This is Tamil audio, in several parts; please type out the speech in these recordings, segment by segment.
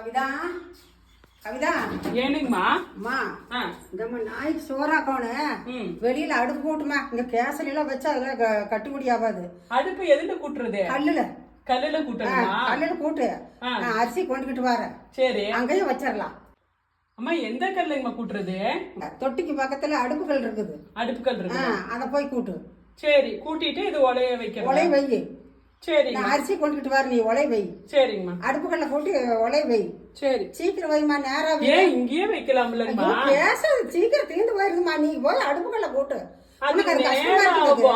கவிதா? கவிதா? ஏனுங்கம்மா அம்மா இந்த நாய்க்கு சோறாக்கணும் ம். வெளியில அடுப்பு போட்டுமா இங்க எல்லாம் வச்சா அதெல்லாம் க- கட்டுப்படி ஆகாது அடுப்பு எதுல கூட்டுறது? கல்லுல. கல்லுல ஆ, கூட்டணுமா கல்லுல போட்டு ஆ. நான் அரிசி கொண்டுகிட்டு வரேன் சரி. அங்கேயும் வச்சிடலாம் அம்மா எந்த கல்லுங்கம்மா கூட்டுறது? தொட்டிக்கு பக்கத்துல அடுப்புகள் இருக்குது. அடுப்பு கல் ஆ, இருக்கு அதை போய் கூட்டு. சரி கூட்டிட்டு இது ஒலைய ஒலை வைக்கிறேன் வை நான் அரிசி கொண்டுகிட்டு வர நீ ஒலை வை. சரிங்கம்மா அடுப்புகள்ல போட்டு ஒலை வை. சரி. சீக்கிரம் வைமா நேரா. ஏன் இங்கேயே வைக்கலாம்லங்கம்மா ஐயோ, பேசாத சீக்கிரம் தீர்ந்து போயிருக்குமா நீ போய் அடுப்புகள்ல போட்டு. அது உனக்கு அது கஷ்டமா இருக்குது.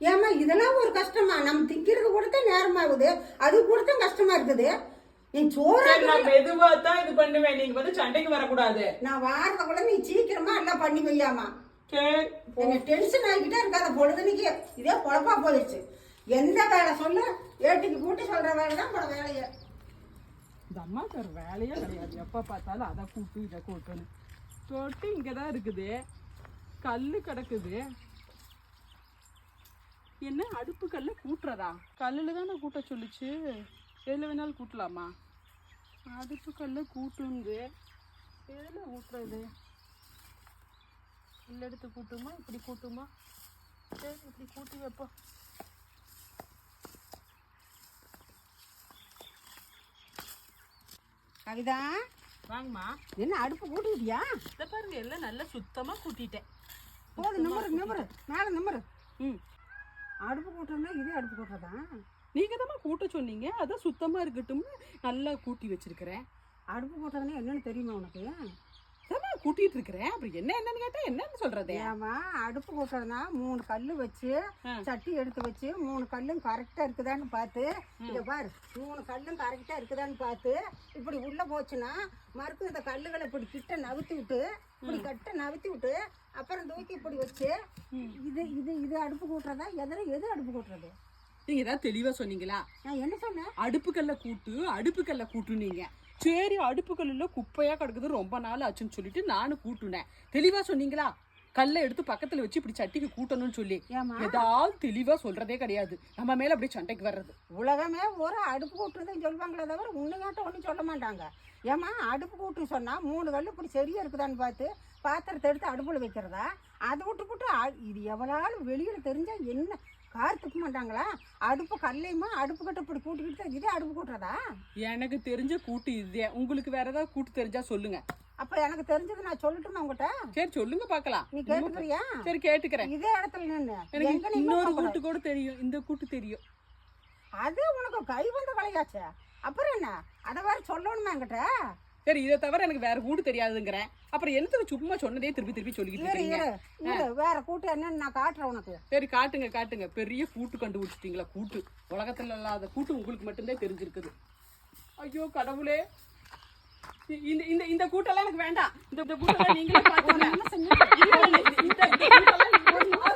ஏமா இதெல்லாம் ஒரு கஷ்டமா? நம்ம திங்கிறது கூட தான் நேரமாகுது அது கூட தான் கஷ்டமா இருக்குது. நீ சோறு சரி நான் மெதுவா தான் இது பண்ணுவேன். நீங்க வந்து சண்டைக்கு வரக்கூடாது. நான் வாரத கூட நீ சீக்கிரமா எல்லாம் பண்ணி வையாமா சரி டென்ஷன் ஆகிக்கிட்டே இருக்காத பொழுதுனிக்கு. இதே குழப்பா போயிடுச்சு எந்த வேலை சொல்ல? ஏட்டுக்கு கூட்டி சொல்ற வேலை தான் போட வேலையை. இந்த அம்மா ஒரு வேலையே கிடையாது. எப்போ பார்த்தாலும் அதை கூட்டு இதை கூட்டுன்னு தொட்டு இங்கே தான் இருக்குது. கல் கிடக்குது. என்ன அடுப்பு கல்ல கூட்டுறதா? கல்லில் தானே கூட்ட சொல்லுச்சு. எதில் வேணாலும் கூட்டலாமா? அடுப்பு கல்ல கூட்டுந்து எதில் கூட்டுறது? கல் எடுத்து கூட்டுமா? இப்படி கூட்டுமா? சரி இப்படி கூட்டி வைப்போம். கவிதா? வாங்கம்மா. என்ன அடுப்பு கூட்டிக்கிட்டியா இதை பாருங்க எல்லாம் நல்லா சுத்தமாக கூட்டிட்டேன். போதும் நிம்மரு நிம்மரு மேலே நிம்மரு ம். அடுப்பு கூட்டுறதுனா இதே அடுப்பு கூட்டுறதா நீங்க தான் கூட்ட சொன்னீங்க. அதான் சுத்தமா இருக்கட்டும்னு நல்லா கூட்டி வச்சிருக்கிறேன். அடுப்பு கூட்டுறதுனா என்னன்னு தெரியுமா உனக்கு? கூட்டிட்டு இருக்கிறேன் அப்புறம் என்ன என்னன்னு கேட்டா என்னன்னு சொல்றது? ஏமா அடுப்பு கூட்டுறதுனா மூணு கல் வச்சு. சட்டி எடுத்து வச்சு மூணு கல்லும் கரெக்டாக இருக்குதான்னு பார்த்து இங்க பாரு மூணு கல்லும் கரெக்டாக இருக்குதான்னு பார்த்து இப்படி உள்ள போச்சுன்னா மறுத்து இந்த கல்லுகளை இப்படி கிட்ட நவுத்தி விட்டு இப்படி கட்ட நவுத்தி விட்டு அப்புறம் தூக்கி இப்படி வச்சு இது இது இது அடுப்பு கூட்டுறதா? எதில் எது அடுப்பு கூட்டுறது? நீங்க ஏதாவது தெளிவா சொன்னீங்களா? நான் என்ன சொன்னேன்? அடுப்புக்கல்ல கூட்டு அடுப்புக்கல்ல கூட்டுனீங்க. சரி அடுப்புக்கல்ல குப்பையா கிடக்குது. ரொம்ப நாள் ஆச்சுன்னு சொல்லிட்டு நானும் கூட்டுனேன். தெளிவா சொன்னீங்களா? கல்லை எடுத்து பக்கத்துல வச்சு இப்படி சட்டிக்கு கூட்டணும்னு சொல்லி. ஏமா ஏதாவது தெளிவா சொல்றதே கிடையாது. நம்ம மேல அப்படியே சண்டைக்கு வர்றது. உலகமே ஒரு அடுப்பு கூட்டுறதுன்னு சொல்லுவாங்களே தவிர உன்னையாட்டம் ஒன்றும் சொல்ல மாட்டாங்க. ஏம்மா அடுப்பு கூட்டு சொன்னால் மூணு கல் இப்படி சரியா இருக்குதான்னு பார்த்து பாத்திரத்தை எடுத்து அடுப்பில் வைக்கிறதா? அதை விட்டு போட்டு இது எவ்வளோ வெளியில் தெரிஞ்சால் என்ன கார் துப்ப மாட்டாங்களா? அடுப்பு கல்லையுமா அடுப்பு கட்ட இப்படி கூட்டிக்கிட்டு தான் இதே அடுப்பு கூட்டுறதா? எனக்கு தெரிஞ்ச கூட்டு இதே. உங்களுக்கு வேற ஏதாவது கூட்டு தெரிஞ்சா சொல்லுங்க. அப்போ எனக்கு தெரிஞ்சது நான் சொல்லட்டுமா உங்ககிட்ட. சரி சொல்லுங்க பார்க்கலாம் நீ கேட்டுக்கிறியா? சரி கேட்டுக்கிறேன். இதே இடத்துல நின்று எனக்கு இன்னொரு. கூட்டு கூட தெரியும். இந்த கூட்டு தெரியும். அது உனக்கு கை வந்த கலையாச்சே அப்புறம் என்ன? அதை வேற சொல்லணுமா என்கிட்ட? சரி இதை தவிர எனக்கு வேற கூட்டு தெரியாதுங்கிறேன். அப்புறம் என்னத்துக்கு சும்மா சொன்னதே திருப்பி திருப்பி சொல்லிக்கிட்டு இரு இருக்கீங்க இரு. இரு வேற கூட்டு என்னன்னு நான் காட்டுறேன் உனக்கு. சரி காட்டுங்க காட்டுங்க. பெரிய கூட்டு கண்டுபிடிச்சிட்டீங்களா? கூட்டு. உலகத்துல இல்லாத கூட்டு உங்களுக்கு மட்டும்தான் தெரிஞ்சிருக்குது. ஐயோ கடவுளே. இந்த இந்த இந்த கூட்டெல்லாம் எனக்கு வேண்டாம். இந்த இந்த கூட்டெல்லாம் நீங்களே இல்ல, இந்த